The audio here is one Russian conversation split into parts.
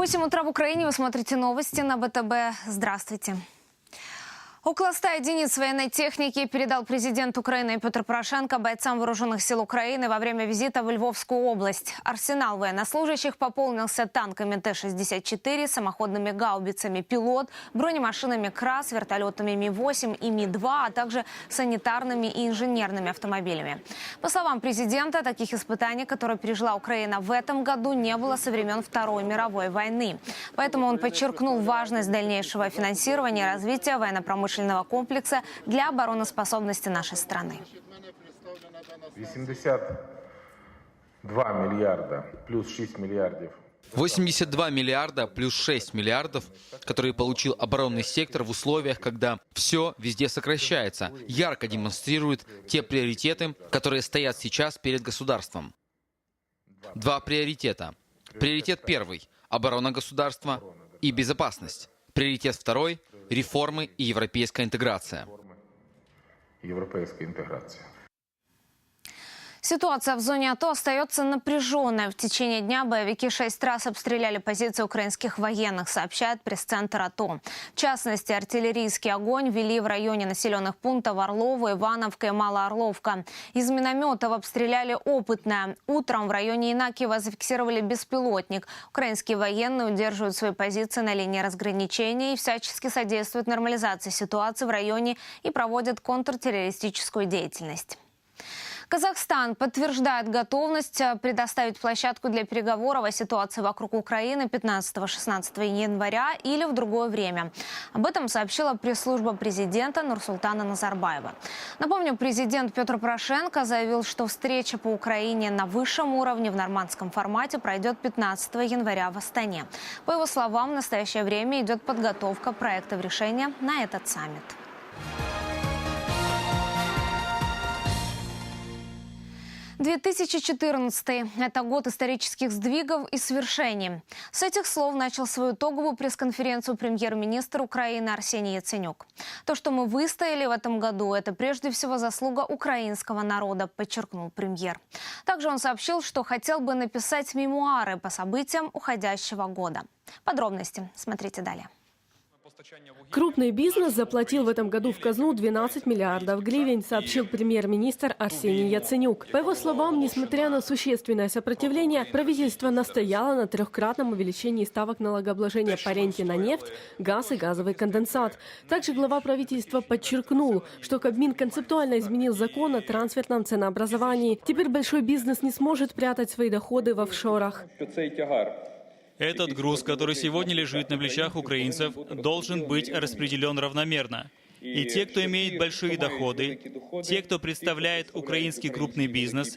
8 утра в Украине. Вы смотрите новости на БТБ. Здравствуйте. Около 100 единиц военной техники передал президент Украины Петр Порошенко бойцам вооруженных сил Украины во время визита в Львовскую область. Арсенал военнослужащих пополнился танками Т-64, самоходными гаубицами «Пилот», бронемашинами «КРАС», вертолетами Ми-8 и Ми-2, а также санитарными и инженерными автомобилями. По словам президента, таких испытаний, которые пережила Украина в этом году, не было со времен Второй мировой войны. Поэтому он подчеркнул важность дальнейшего финансирования и развития военно-промышленного комплекса для обороноспособности нашей страны. 82 миллиарда плюс 6 миллиардов 82 миллиарда плюс 6 миллиардов, которые получил оборонный сектор в условиях, когда все везде сокращается, ярко демонстрирует те приоритеты, которые стоят сейчас перед государством. Два приоритета. Приоритет первый – оборона государства и безопасность. Приоритет второй – реформы и европейская интеграция. европейская интеграция. Ситуация в зоне АТО остается напряженной. В течение дня боевики шесть раз обстреляли позиции украинских военных, сообщает пресс-центр АТО. В частности, артиллерийский огонь вели в районе населенных пунктов Орлова, Ивановка и Малоорловка. Из минометов обстреляли опытное. Утром в районе Инакиева зафиксировали беспилотник. Украинские военные удерживают свои позиции на линии разграничения и всячески содействуют нормализации ситуации в районе и проводят контртеррористическую деятельность. Казахстан подтверждает готовность э, предоставить площадку для переговоров о ситуации вокруг Украины 15-16 января или в другое время. Об этом сообщила пресс-служба президента Нурсултана Назарбаева. Напомню, президент Петр Порошенко заявил, что встреча по Украине на высшем уровне в нормандском формате пройдет 15 января в Астане. По его словам, в настоящее время идет подготовка проектов решения на этот саммит. 2014 – это год исторических сдвигов и свершений. С этих слов начал свою итоговую пресс-конференцию премьер-министр Украины Арсений Яценюк. То, что мы выстояли в этом году, это прежде всего заслуга украинского народа, подчеркнул премьер. Также он сообщил, что хотел бы написать мемуары по событиям уходящего года. Подробности смотрите далее. Крупный бизнес заплатил в этом году в казну 12 миллиардов гривен, сообщил премьер-министр Арсений Яценюк. По его словам, несмотря на существенное сопротивление, правительство настояло на трехкратном увеличении ставок налогообложения по ренте на нефть, газ и газовый конденсат. Также глава правительства подчеркнул, что Кабмин концептуально изменил закон о трансферном ценообразовании. Теперь большой бизнес не сможет прятать свои доходы в офшорах. Этот груз, который сегодня лежит на плечах украинцев, должен быть распределен равномерно. И те, кто имеет большие доходы, те, кто представляет украинский крупный бизнес,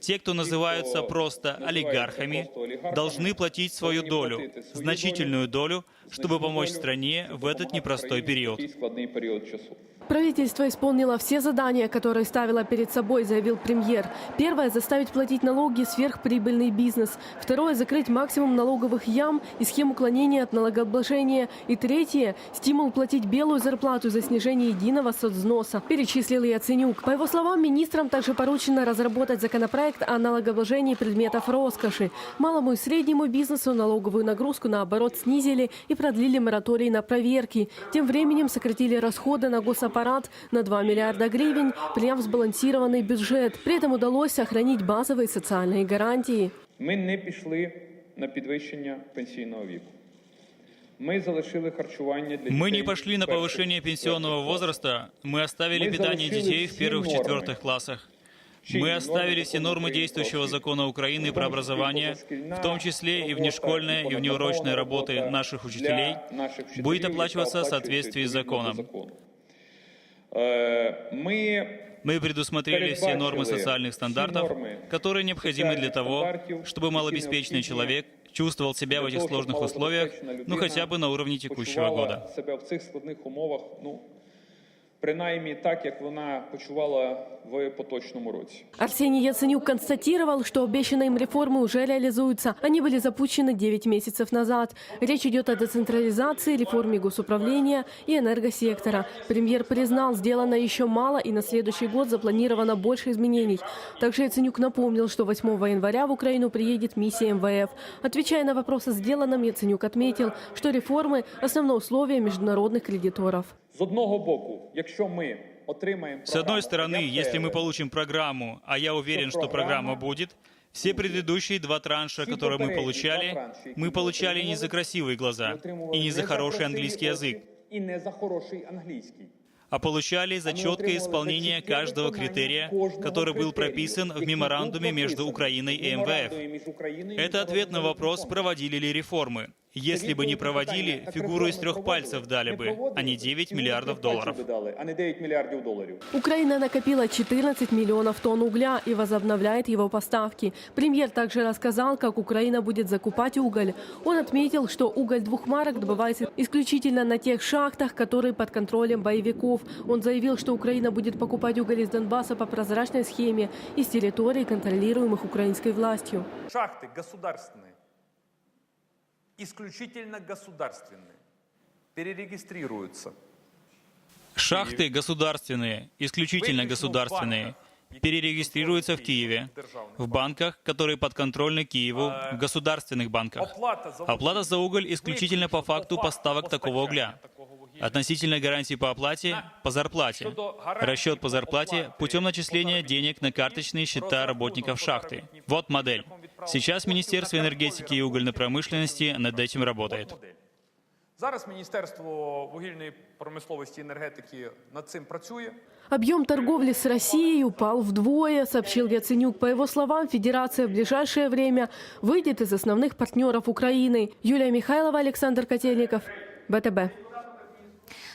те, кто называются просто олигархами, должны платить свою долю, значительную долю, чтобы помочь стране в этот непростой период. Правительство исполнило все задания, которые ставило перед собой, заявил премьер. Первое – заставить платить налоги сверхприбыльный бизнес. Второе – закрыть максимум налоговых ям и схем уклонения от налогообложения. И третье – стимул платить белую зарплату за снижение единого соцвзноса, перечислил Яценюк. По его словам, министрам также поручено разработать законопроект о налогообложении предметов роскоши. Малому и среднему бизнесу налоговую нагрузку, наоборот, снизили и продлили мораторий на проверки. Тем временем сократили расходы на госаппарат на 2 миллиарда гривен, приняв сбалансированный бюджет. При этом удалось сохранить базовые социальные гарантии. Ми не пішли на підвищення пенсійного віку. Ми залишили харчування для Мы дітей не пошли на перших, повышение пенсионного четвертих возраста, мы оставили Мы питание залишили детей в все первых нормы. четвертых классах. Чинные Мы нормы оставили все закона нормы Украины действующего про закона Украины в про том числе образование, позашкільна в том числе и робота, внешкольная, и внеурочная робота работы наших учителей, для наших вчителів, будет яка оплачиваться в оплачується соответствии с відповідно законом. до закону. Е, Ми Мы предусмотрели все нормы Передбачили социальных всі стандартов, норми которые необходимы для соціальних того, стандартів, чтобы малообеспеченный які человек чувствовал себя в для этих того, щоб сложных условиях, малозабезпечена ну людина хотя бы на уровне текущего почувала года. принаймні так, як вона почувала в поточному році. Арсений Яценюк констатировал, что обещанные им реформы уже реализуются. Они были запущены 9 месяцев назад. Речь идет о децентрализации, реформе госуправления и энергосектора. Премьер признал, сделано еще мало и на следующий год запланировано больше изменений. Также Яценюк напомнил, что 8 января в Украину приедет миссия МВФ. Отвечая на вопросы о сделанном, Яценюк отметил, что реформы – основное условие международных кредиторов. З одного боку, якщо ми отримаємо С одной програму, стороны, я если мы впевнений, получим программу, а я уверен, что программа будет, все предыдущие два транша, которые мы получали, мы получали не за красивые глаза отримували и не за хороший красиві английский язык, очі і не за хороший англійський. а получали за Они четкое отримывали исполнение за чітке каждого виконання критерия, кожного который был критерію, прописан в який меморандуме був между прописаний Украиной в и МВФ. меморандумі між Україною і Это ответ на Міжнародним вопрос, валютним проводили ли реформы. Если бы не проводили, фигуру из трех пальцев дали бы, а не 9 миллиардов долларов. а не 9 мільярдів доларів. Украина накопила 14 миллионов тонн угля и возобновляет его поставки. Премьер также рассказал, как Украина будет закупать уголь. Он отметил, что уголь двух марок добывается исключительно на тех шахтах, которые под контролем боевиков. Он заявил, что Украина будет покупать уголь из Донбасса по прозрачной схеме и с территорий, контролируемых украинской властью. Шахты государственные, исключительно государственные, перерегистрируются. Шахты государственные, исключительно государственные, перерегистрируются в Киеве, в банках, которые подконтрольны Киеву, в государственных банках. Оплата за уголь исключительно по факту поставок такого угля. Относительно гарантий по оплате – по зарплате. Расчет по зарплате путем начисления денег на карточные счета работников шахты. Вот модель. Сейчас Министерство энергетики и угольной промышленности над этим работает. модель. Зараз Міністерство вугільної промисловості і енергетики над цим працює. Объем торговли с Россией упал вдвое, сообщил Яценюк. По его словам, Федерация в ближайшее время выйдет из основных партнеров Украины. Юлия Михайлова, Александр Котельников, БТБ.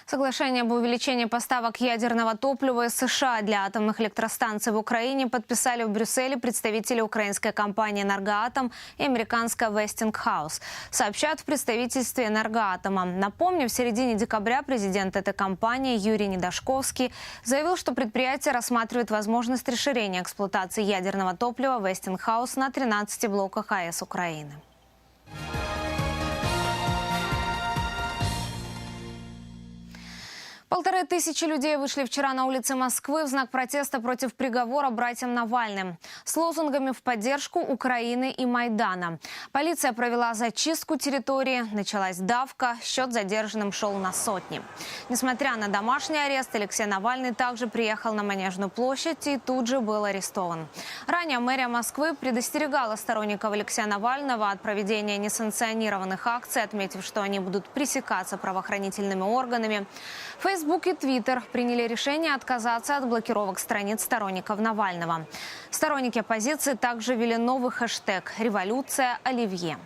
Соглашение об увеличении поставок ядерного топлива из США для атомных электростанций в Украине подписали в Брюсселе представители украинской компании «Энергоатом» и американская «Вестингхаус», сообщают в представительстве «Энергоатома». Напомню, в середине декабря президент этой компании Юрий Недашковский заявил, что предприятие рассматривает возможность расширения эксплуатации ядерного топлива «Вестингхаус» на 13 блоках АЭС Украины. Полторы тысячи людей вышли вчера на улицы Москвы в знак протеста против приговора братьям Навальным с лозунгами в поддержку Украины и Майдана. Полиция провела зачистку территории, началась давка, счет задержанным шел на сотни. Несмотря на домашний арест, Алексей Навальный также приехал на Манежную площадь и тут же был арестован. Ранее мэрия Москвы предостерегала сторонников Алексея Навального от проведения несанкционированных акций, отметив, что они будут пресекаться правоохранительными органами. Facebook и Twitter приняли решение отказаться от блокировок страниц сторонников Навального. Сторонники оппозиции также ввели новый хэштег «Революция Оливье».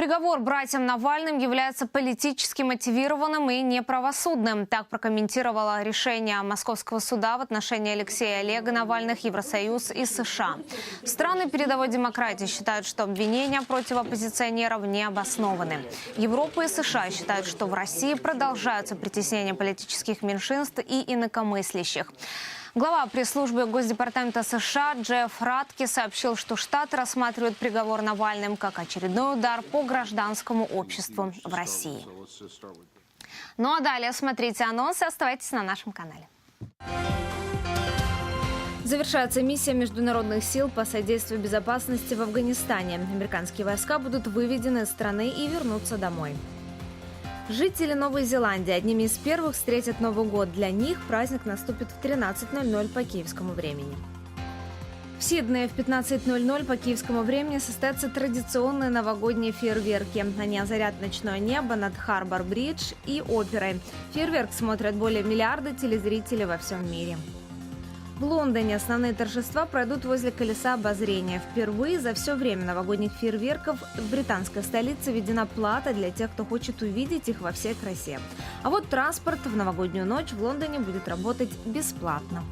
Приговор братьям Навальным является политически мотивированным и неправосудным. Так прокомментировала решение Московского суда в отношении Алексея и Олега Навальных Евросоюз и США. Страны передовой демократии считают, что обвинения против оппозиционеров не обоснованы. Европа и США считают, что в России продолжаются притеснения политических меньшинств и инакомыслящих. Глава пресс-службы Госдепартамента США Джефф Радки сообщил, что Штаты рассматривают приговор Навальным как очередной удар по гражданскому обществу в России. Ну а далее смотрите анонсы, оставайтесь на нашем канале. Завершается миссия международных сил по содействию безопасности в Афганистане. Американские войска будут выведены из страны и вернутся домой. Жители Новой Зеландии одними из первых встретят Новый год. Для них праздник наступит в 13.00 по киевскому времени. В Сиднее в 15.00 по киевскому времени состоятся традиционные новогодние фейерверки. Они озарят ночное небо над Харбор-Бридж и оперой. Фейерверк смотрят более миллиарда телезрителей во всем мире. В Лондоне основные торжества пройдут возле колеса обозрения. Впервые за все время новогодних фейерверков в британской столице введена плата для тех, кто хочет увидеть их во всей красе. А вот транспорт в новогоднюю ночь в Лондоне будет работать бесплатно.